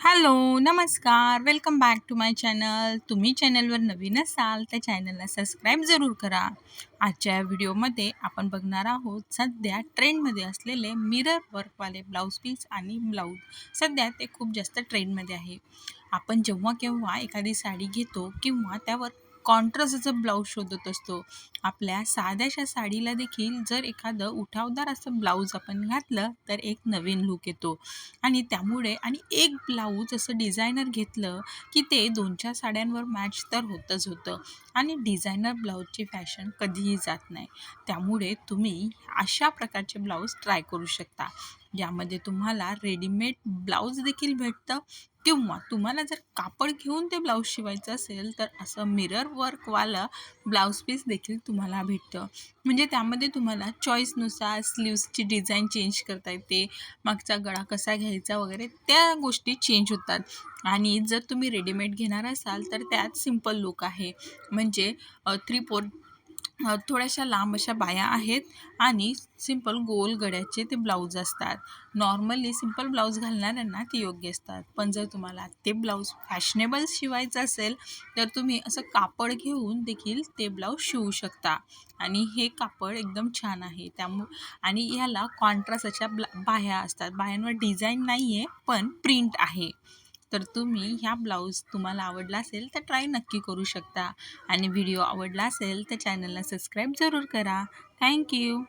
Hello नमस्कार. Welcome back to my channel तुम्ही चॅनलवर नवीन असाल तर चॅनलला सबस्क्राईब जरूर करा. आजच्या या व्हिडिओमध्ये आपण बघणार आहोत सध्या ट्रेंडमध्ये असलेले मिरर वर्कवाले ब्लाऊज पीस आणि ब्लाऊज सध्या ते खूप जास्त ट्रेंडमध्ये आहे. आपण जेव्हा केव्हा एखादी साडी घेतो किंवा त्यावर कॉन्ट्रास्टचं ब्लाऊज शोधत असतो. आपल्या साध्याशा साडीला देखील जर एखादं उठावदार असं ब्लाऊज आपण घातलं तर एक नवीन लूक येतो. आणि त्यामुळे आणि एक ब्लाऊज असं डिझायनर घेतलं की ते दोन चार साड्यांवर मॅच तर होतंच होतं. आणि डिझायनर ब्लाऊजची फॅशन कधीही जात नाही. त्यामुळे तुम्ही अशा प्रकारचे ब्लाऊज ट्राय करू शकता. यामध्ये तुम्हाला रेडीमेड ब्लाऊज देखील भेटतं. किंवा तुम्हाला जर कापड घेऊन ते ब्लाऊज शिवायचं असेल तर असं मिरर वर्कवालं ब्लाऊज पीस देखील तुम्हाला भेटतं. म्हणजे त्यामध्ये तुम्हाला चॉईसनुसार स्लीव्सची डिझाईन चेंज करता येते मागचा गळा कसा घ्यायचा वगैरे त्या गोष्टी चेंज होतात. आणि जर तुम्ही रेडीमेड घेणार असाल तर त्यात सिंपल लुक आहे. म्हणजे थ्री फोर थोड्याशा लांब अशा बाया आहेत आणि सिंपल गोल गड्याचे ते ब्लाऊज असतात. नॉर्मली सिंपल ब्लाऊज घालणाऱ्यांना ते योग्य असतात. पण जर तुम्हाला ते ब्लाऊज फॅशनेबल शिवायचं असेल तर तुम्ही असं कापड घेऊन देखील ते ब्लाऊज शिवू शकता. आणि हे कापड एकदम छान आहे. त्यामु आणि ह्याला कॉन्ट्रास्ट अशा ब्ला बाह्या असतात. बाह्यांवर डिझाईन नाही आहे पण प्रिंट आहे. तर तुम्ही ह्या ब्लाऊज तुम्हाला आवडला असेल तर ट्राय नक्की करू शकता. आणि व्हिडिओ आवडला असेल तर चॅनलला सबस्क्राईब जरूर करा. थँक्यू